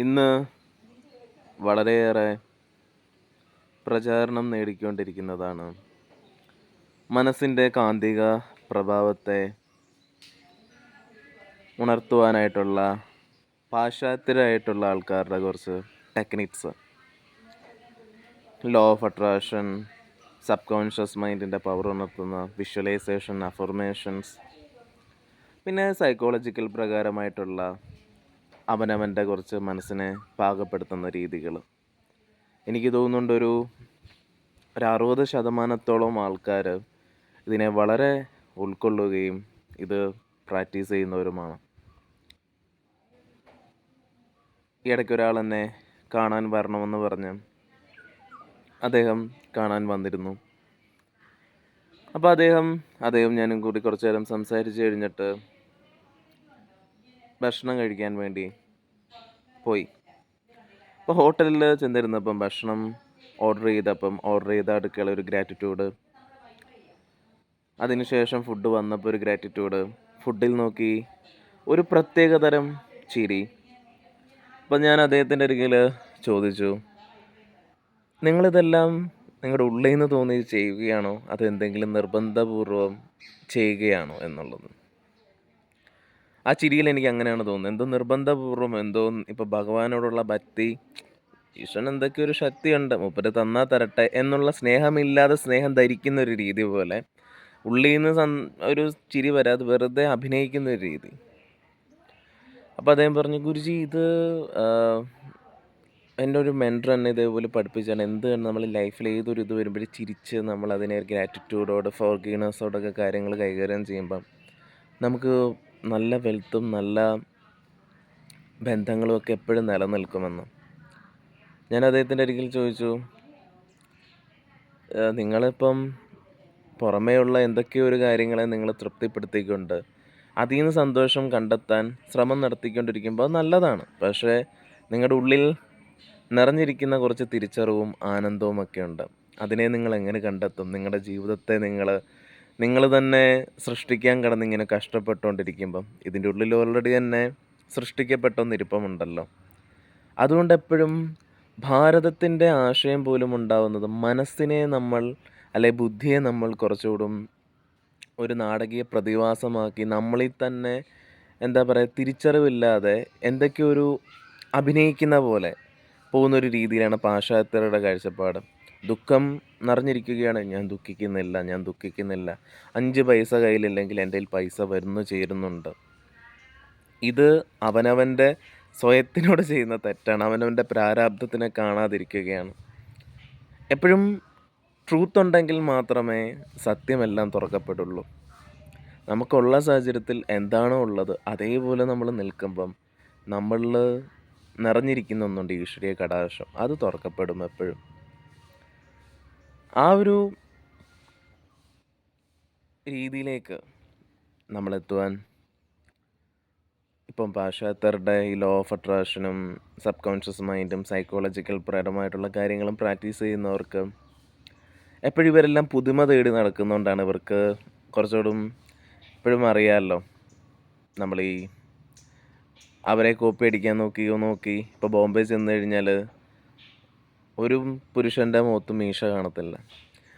ഇന്ന് വളരെയേറെ പ്രചാരണം നേടിക്കൊണ്ടിരിക്കുന്നതാണ്. മനസ്സിന്റെ കാന്തിക പ്രഭാവത്തെ ഉണർത്തുവാനായിട്ടുള്ള പാശ്ചാത്യരായിട്ടുള്ള ആൾക്കാരുടെ കുറച്ച് techniques. Law of attraction subconscious മൈൻഡിന്റെ power ഉണർത്തുന്ന വിഷ്വലൈസേഷൻ അഫർമേഷൻസ് പിന്നെ സൈക്കോളജിക്കൽ പ്രകാരമായിട്ടുള്ള അവനവന്റെ കുറച്ച് മനസ്സിനെ പാകപ്പെടുത്തുന്ന രീതികൾ. എനിക്ക് തോന്നുന്നുണ്ട് ഒരു അറുപത് ശതമാനത്തോളം ആൾക്കാർ ഇതിനെ വളരെ ഉൾക്കൊള്ളുകയും ഇത് പ്രാക്ടീസ് ചെയ്യുന്നവരുമാണ്. ഇടയ്ക്ക് ഒരാൾ എന്നെ കാണാൻ വരണമെന്ന് പറഞ്ഞ് അദ്ദേഹം കാണാൻ വന്നിരുന്നു. അപ്പോൾ അദ്ദേഹം അദ്ദേഹം ഞാനും കൂടി കുറച്ച് നേരം സംസാരിച്ച് കഴിഞ്ഞിട്ട് ഭക്ഷണം കഴിക്കാൻ വേണ്ടി പോയി. അപ്പോൾ ഹോട്ടലിൽ ചെന്നിരുന്നപ്പം ഭക്ഷണം ഓർഡർ ചെയ്തപ്പം ഓർഡർ ചെയ്ത അടുക്കള ഒരു ഗ്രാറ്റിറ്റ്യൂഡ് അതിനുശേഷം ഫുഡ് വന്നപ്പോൾ ഒരു ഗ്രാറ്റിറ്റ്യൂഡ് ഫുഡിൽ നോക്കി ഒരു പ്രത്യേകതരം ചിരി. അപ്പം ഞാൻ അദ്ദേഹത്തിന്റെ അരികിൽ ചോദിച്ചു നിങ്ങളിതെല്ലാം നിങ്ങളുടെ ഉള്ളിൽ നിന്ന് തോന്നി ചെയ്യുകയാണോ? അത് എന്തെങ്കിലും നിർബന്ധപൂർവം ചെയ്യുകയാണോ എന്നുള്ളത്? ആ ചിരിയിൽ എനിക്ക് അങ്ങനെയാണ് തോന്നുന്നത്. എന്തോ നിർബന്ധപൂർവം എന്തോ ഇപ്പോൾ ഭഗവാനോടുള്ള ഭക്തി ഈശ്വരൻ എന്തൊക്കെ ഒരു ശക്തിയുണ്ട് മൂപ്പര് തന്നാ തരട്ടെ എന്നുള്ള സ്നേഹമില്ലാതെ സ്നേഹം ധരിക്കുന്ന ഒരു രീതി പോലെ ഉള്ളിൽ നിന്ന് ഒരു ചിരി വരാതെ വെറുതെ അഭിനയിക്കുന്ന ഒരു രീതി. അപ്പോൾ അദ്ദേഹം പറഞ്ഞു ഗുരുജി ഇത് എന്റെ ഒരു മെന്റർ എന്നെ ഇതേപോലെ പഠിപ്പിച്ചാണ്. എന്ത് നമ്മൾ ലൈഫിൽ ഏതൊരു ഇത് വരുമ്പോഴും ചിരിച്ച് നമ്മൾ അതിനെ ഗ്രാറ്റിറ്റ്യൂഡോട് ഫോർഗീനസോടൊക്കെ കാര്യങ്ങൾ കൈകാര്യം ചെയ്യുമ്പം നമുക്ക് നല്ല വെൽത്തും നല്ല ബന്ധങ്ങളും ഒക്കെ എപ്പോഴും നിലനിൽക്കുമെന്ന്. ഞാൻ അദ്ദേഹത്തിന്റെ അരികിൽ ചോദിച്ചു "ഏഹ് നിങ്ങളിപ്പം പുറമേയുള്ള എന്തൊക്കെയോ ഒരു കാര്യങ്ങളെ നിങ്ങൾ തൃപ്തിപ്പെടുത്തിക്കൊണ്ട് അതിൽ നിന്ന് സന്തോഷം കണ്ടെത്താൻ ശ്രമം നടത്തിക്കൊണ്ടിരിക്കുമ്പോൾ അത് നല്ലതാണ്. പക്ഷേ നിങ്ങളുടെ ഉള്ളിൽ നിറഞ്ഞിരിക്കുന്ന കുറച്ച് തിരിച്ചറിവും ആനന്ദവും ഒക്കെ ഉണ്ട്. അതിനെ നിങ്ങൾ എങ്ങനെ കണ്ടെത്തും? നിങ്ങളുടെ ജീവിതത്തെ നിങ്ങൾ നിങ്ങൾ തന്നെ സൃഷ്ടിക്കാൻ കിടന്ന് ഇങ്ങനെ കഷ്ടപ്പെട്ടുകൊണ്ടിരിക്കുമ്പം ഇതിന്റെ ഉള്ളിൽ ഓൾറെഡി തന്നെ സൃഷ്ടിക്കപ്പെട്ടൊന്നിരിപ്പമുണ്ടല്ലോ. അതുകൊണ്ട് എപ്പോഴും ഭാരതത്തിന്റെ ആശയം പോലും ഉണ്ടാവുന്നത് മനസ്സിനെ നമ്മൾ അല്ലെ ബുദ്ധിയെ നമ്മൾ കുറച്ചുകൂടും ഒരു നാടകീയ പ്രതിഭാസമാക്കി നമ്മളിൽ തന്നെ എന്താ പറയുക തിരിച്ചറിവില്ലാതെ എന്തൊക്കെയൊരു അഭിനയിക്കുന്ന പോലെ പോകുന്നൊരു രീതിയിലാണ് പാശ്ചാത്യരുടെ കാഴ്ചപ്പാട്. ദുഃഖം നിറഞ്ഞിരിക്കുകയാണ്. ഞാൻ ദുഃഖിക്കുന്നില്ല ഞാൻ ദുഃഖിക്കുന്നില്ല. അഞ്ച് പൈസ കയ്യിലില്ലെങ്കിൽ എന്റെ കയ്യിൽ പൈസ വരുന്നു ചേരുന്നുണ്ട്. ഇത് അവനവന്റെ സ്വയത്തിനോട് ചെയ്യുന്ന തെറ്റാണ്. അവനവന്റെ പ്രാരാബ്ധത്തിനെ കാണാതിരിക്കുകയാണ്. എപ്പോഴും ട്രൂത്ത് ഉണ്ടെങ്കിൽ മാത്രമേ സത്യമെല്ലാം തുറക്കപ്പെടുള്ളൂ. നമുക്കുള്ള സാഹചര്യത്തിൽ എന്താണോ ഉള്ളത് അതേപോലെ നമ്മൾ നിൽക്കുമ്പം നമ്മളിൽ നിറഞ്ഞിരിക്കുന്ന ഒന്നുണ്ട് ഈശ്വരീയ കടാശം അത് തുറക്കപ്പെടും എപ്പോഴും. ആ ഒരു രീതിയിലേക്ക് നമ്മളെത്തുവാൻ ഇപ്പം പാശ്ചാത്യരുടെ ഈ ലോ ഓഫ് അട്രാക്ഷനും സബ് കോൺഷ്യസ് മൈൻഡും സൈക്കോളജിക്കൽ പരമായിട്ടുള്ള കാര്യങ്ങളും പ്രാക്ടീസ് ചെയ്യുന്നവർക്ക് എപ്പോഴും ഇവരെല്ലാം പുതുമ തേടി നടക്കുന്നതുകൊണ്ടാണ് ഇവർക്ക് കുറച്ചുകൂടും എപ്പോഴും അറിയാമല്ലോ നമ്മൾ ഈ അവരെ കോപ്പി അടിക്കാൻ നോക്കിയോ നോക്കി. ഇപ്പോൾ ബോംബെ ചെന്ന് കഴിഞ്ഞാൽ ഒരു പുരുഷന്റെ മുഖത്ത് മീശ കാണത്തില്ല.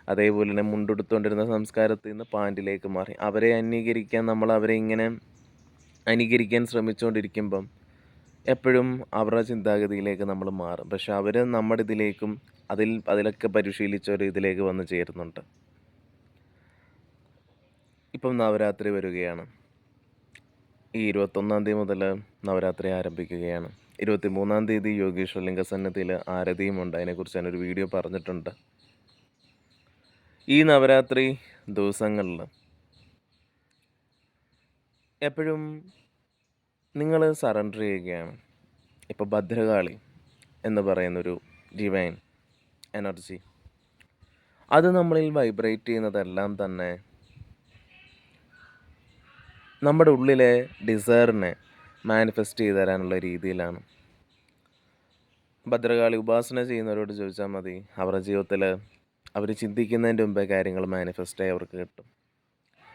അതേപോലെ തന്നെ മുണ്ടെടുത്തുകൊണ്ടിരുന്ന സംസ്കാരത്തിൽ നിന്ന് പാന്റിലേക്ക് മാറി. അവരെ അന്വീകരിക്കാൻ നമ്മൾ അവരെ ഇങ്ങനെ അനുകരിക്കാൻ ശ്രമിച്ചുകൊണ്ടിരിക്കുമ്പം എപ്പോഴും അവരുടെ ചിന്താഗതിയിലേക്ക് നമ്മൾ മാറും. പക്ഷെ അവർ നമ്മുടെ ഇതിലേക്കും അതിൽ അതിലൊക്കെ പരിശീലിച്ച ഒരു ഇതിലേക്ക് വന്ന് ചേരുന്നുണ്ട്. ഇപ്പം നവരാത്രി വരികയാണ്. ഈ ഇരുപത്തൊന്നാം തീയതി മുതൽ നവരാത്രി ആരംഭിക്കുകയാണ്. ഇരുപത്തി മൂന്നാം തീയതി യോഗീശ്വരലിംഗ സന്നിധിയിൽ ആരതിയുമുണ്ട് അതിനെക്കുറിച്ച് ഞാനൊരു വീഡിയോ പറഞ്ഞിട്ടുണ്ട്. ഈ നവരാത്രി ദിവസങ്ങളിൽ എപ്പോഴും നിങ്ങൾ സറണ്ടർ ചെയ്യുകയാണ്. ഇപ്പോൾ ഭദ്രകാളി എന്ന് പറയുന്നൊരു ഡിവൈൻ എനർജി അത് നമ്മളിൽ വൈബ്രേറ്റ് ചെയ്യുന്നതെല്ലാം തന്നെ നമ്മുടെ ഉള്ളിലെ ഡിസയറിനെ മാനിഫെസ്റ്റ് ചെയ്ത് തരാനുള്ള രീതിയിലാണ്. ഭദ്രകാളി ഉപാസന ചെയ്യുന്നവരോട് ചോദിച്ചാൽ മതി. അവരുടെ ജീവിതത്തിൽ അവർ ചിന്തിക്കുന്നതിന്റെ മുമ്പേ കാര്യങ്ങൾ മാനിഫെസ്റ്റായി അവർക്ക് കിട്ടും.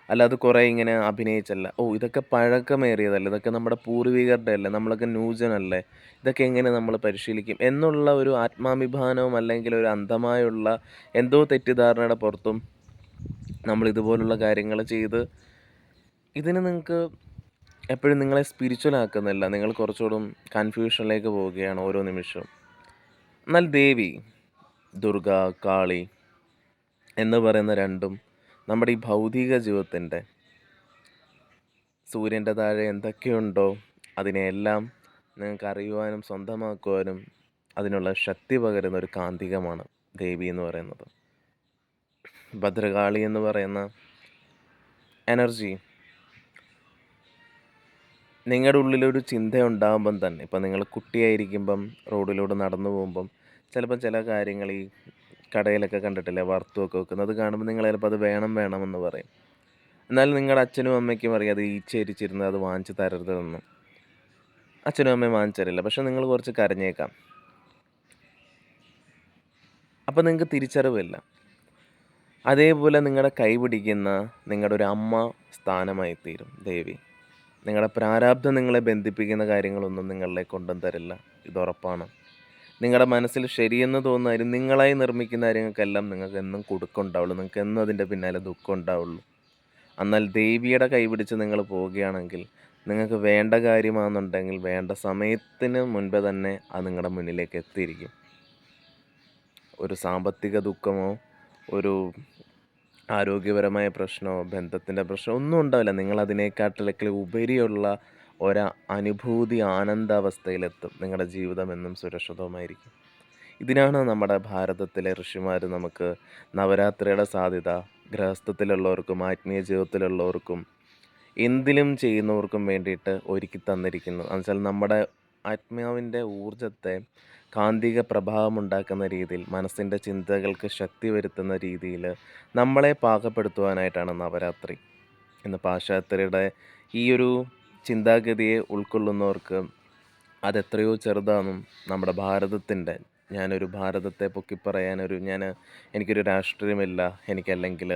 അല്ലാതെ കുറേ ഇങ്ങനെ അഭിനയിച്ചല്ല. ഓ ഇതൊക്കെ പഴക്കമേറിയതല്ലേ, ഇതൊക്കെ നമ്മുടെ പൂർവികരുടെ അല്ലേ, നമ്മളൊക്കെ ന്യൂജനല്ലേ? ഇതൊക്കെ എങ്ങനെ നമ്മൾ പരിശീലിക്കും? എന്നുള്ള ഒരു ആത്മാഭിമാനവും അല്ലെങ്കിൽ ഒരു അന്ധമായുള്ള എന്തോ തെറ്റിദ്ധാരണയുടെ പുറത്തും നമ്മൾ ഇതുപോലുള്ള കാര്യങ്ങൾ ചെയ്ത് ഇതിന് നിങ്ങൾക്ക് എപ്പോഴും നിങ്ങളെ സ്പിരിച്വൽ ആക്കുന്നില്ല. നിങ്ങൾ കുറച്ചുകൂടും കൺഫ്യൂഷനിലേക്ക് പോവുകയാണ് ഓരോ നിമിഷവും. എന്നാൽ ദേവി, ദുർഗ, കാളി എന്ന് പറയുന്ന രണ്ടും നമ്മുടെ ഈ ഭൗതിക ജീവിതത്തിന്റെ സൂര്യന്റെ താഴെ എന്തൊക്കെയുണ്ടോ അതിനെയെല്ലാം നിങ്ങൾക്ക് അറിയുവാനും സ്വന്തമാക്കുവാനും അതിനുള്ള ശക്തി പകരുന്ന ഒരു കാന്തികമാണ് ദേവി എന്ന് പറയുന്നത്. ഭദ്രകാളി എന്ന് പറയുന്ന എനർജി നിങ്ങളുടെ ഉള്ളിലൊരു ചിന്ത ഉണ്ടാകുമ്പം തന്നെ ഇപ്പം നിങ്ങൾ കുട്ടിയായിരിക്കുമ്പം റോഡിലൂടെ നടന്നു പോകുമ്പം ചിലപ്പം ചില കാര്യങ്ങൾ ഈ കടയിലൊക്കെ കണ്ടിട്ടില്ലേ വറുത്തുമൊക്കെ വെക്കുന്നത് കാണുമ്പോൾ നിങ്ങൾ ചിലപ്പോൾ അത് വേണം വേണമെന്ന് പറയും. എന്നാൽ നിങ്ങളുടെ അച്ഛനും അമ്മയ്ക്കും അറിയാം അത് ഈച്ചയിരിച്ചിരുന്ന് അത് വാങ്ങിച്ച് തരരുതെന്ന്. അച്ഛനും അമ്മയും വാങ്ങിച്ചു തരില്ല. പക്ഷെ നിങ്ങൾ കുറച്ച് കരഞ്ഞേക്കാം. അപ്പം നിങ്ങൾക്ക് തിരിച്ചറിവില്ല. അതേപോലെ നിങ്ങളുടെ കൈ പിടിക്കുന്ന നിങ്ങളുടെ ഒരു അമ്മ സ്ഥാനമായി തീരും ദേവി. നിങ്ങളുടെ പ്രാരാബ്ധം നിങ്ങളെ ബന്ധിപ്പിക്കുന്ന കാര്യങ്ങളൊന്നും നിങ്ങളിലേക്ക് കൊണ്ടും തരില്ല. ഇത് ഉറപ്പാണ്. നിങ്ങളുടെ മനസ്സിൽ ശരിയെന്ന് തോന്നുന്ന നിങ്ങളായി നിർമ്മിക്കുന്ന കാര്യങ്ങൾക്കെല്ലാം നിങ്ങൾക്ക് എന്നും കൊടുക്കുണ്ടാവുള്ളൂ നിങ്ങൾക്ക് എന്നും അതിന്റെ പിന്നാലെ ദുഃഖം ഉണ്ടാവുള്ളൂ. എന്നാൽ ദേവിയുടെ കൈപിടിച്ച് നിങ്ങൾ പോവുകയാണെങ്കിൽ നിങ്ങൾക്ക് വേണ്ട കാര്യമാണെന്നുണ്ടെങ്കിൽ വേണ്ട സമയത്തിന് മുൻപേ തന്നെ അത് നിങ്ങളുടെ മുന്നിലേക്ക് എത്തിയിരിക്കും. ഒരു സാമ്പത്തിക ദുഃഖമോ ഒരു ആരോഗ്യപരമായ പ്രശ്നമോ ബന്ധത്തിന്റെ പ്രശ്നമോ ഒന്നും ഉണ്ടാവില്ല. നിങ്ങൾ അതിനേക്കാട്ടിലൊക്കെ ഉപരിയുള്ള ഒരു അനുഭൂതി ആനന്ദാവസ്ഥയിലെത്തും. നിങ്ങളുടെ ജീവിതം എന്നും സുരക്ഷിതവുമായിരിക്കും. ഇതിനാണ് നമ്മുടെ ഭാരതത്തിലെ ഋഷിമാർ നമുക്ക് നവരാത്രിയുടെ സാധ്യത ഗൃഹസ്ഥത്തിലുള്ളവർക്കും ആത്മീയ ജീവിതത്തിലുള്ളവർക്കും എന്തിലും ചെയ്യുന്നവർക്കും വേണ്ടിയിട്ട് ഒരുക്കി തന്നിരിക്കുന്നു എന്നുവെച്ചാൽ നമ്മുടെ ആത്മാവിന്റെ ഊർജത്തെ കാന്തിക പ്രഭാവമുണ്ടാക്കുന്ന രീതിയിൽ മനസ്സിന്റെ ചിന്തകൾക്ക് ശക്തി വരുത്തുന്ന രീതിയിൽ നമ്മളെ പാകപ്പെടുത്തുവാനായിട്ടാണ് നവരാത്രി. ഇന്ന് പാശ്ചാത്യരുടെ ഈ ഒരു ചിന്താഗതിയെ ഉൾക്കൊള്ളുന്നവർക്ക് അതെത്രയോ ചെറുതാണെന്നും നമ്മുടെ ഭാരതത്തിന്റെ ഞാനൊരു ഭാരതത്തെ പൊക്കിപ്പറയാനൊരു ഞാൻ എനിക്കൊരു രാഷ്ട്രീയമില്ല. എനിക്കല്ലെങ്കിൽ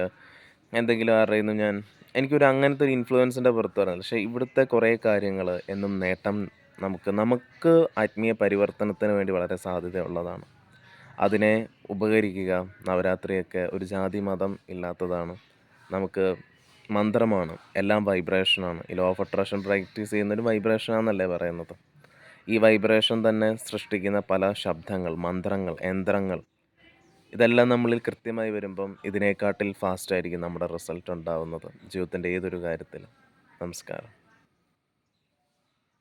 എന്തെങ്കിലും നിന്നും ഞാൻ എനിക്കൊരു അങ്ങനത്തെ ഒരു ഇൻഫ്ലുവൻസിന്റെ പുറത്ത് പറഞ്ഞത് പക്ഷേ ഇവിടുത്തെ കുറേ കാര്യങ്ങൾ എന്നും നേട്ടം നമുക്ക് നമുക്ക് ആത്മീയ പരിവർത്തനത്തിന് വേണ്ടി വളരെ സാധ്യതയുള്ളതാണ്. അതിനെ ഉപകരിക്കുക. നവരാത്രിയൊക്കെ ഒരു ജാതി മതം ഇല്ലാത്തതാണ്. നമുക്ക് മന്ത്രമാണ്. എല്ലാം വൈബ്രേഷനാണ്. ഈ ലോ ഓഫ് അട്രാക്ഷൻ പ്രാക്ടീസ് ചെയ്യുന്നൊരു വൈബ്രേഷനാണെന്നല്ലേ പറയുന്നത്. ഈ വൈബ്രേഷൻ തന്നെ സൃഷ്ടിക്കുന്ന പല ശബ്ദങ്ങൾ, മന്ത്രങ്ങൾ, യന്ത്രങ്ങൾ ഇതെല്ലാം നമ്മളിൽ കൃത്യമായി വരുമ്പം ഇതിനെക്കാട്ടിൽ ഫാസ്റ്റായിരിക്കും നമ്മുടെ റിസൾട്ട് ഉണ്ടാവുന്നത് ജീവിതത്തിന്റെ ഏതൊരു കാര്യത്തിലും. നമസ്കാരം.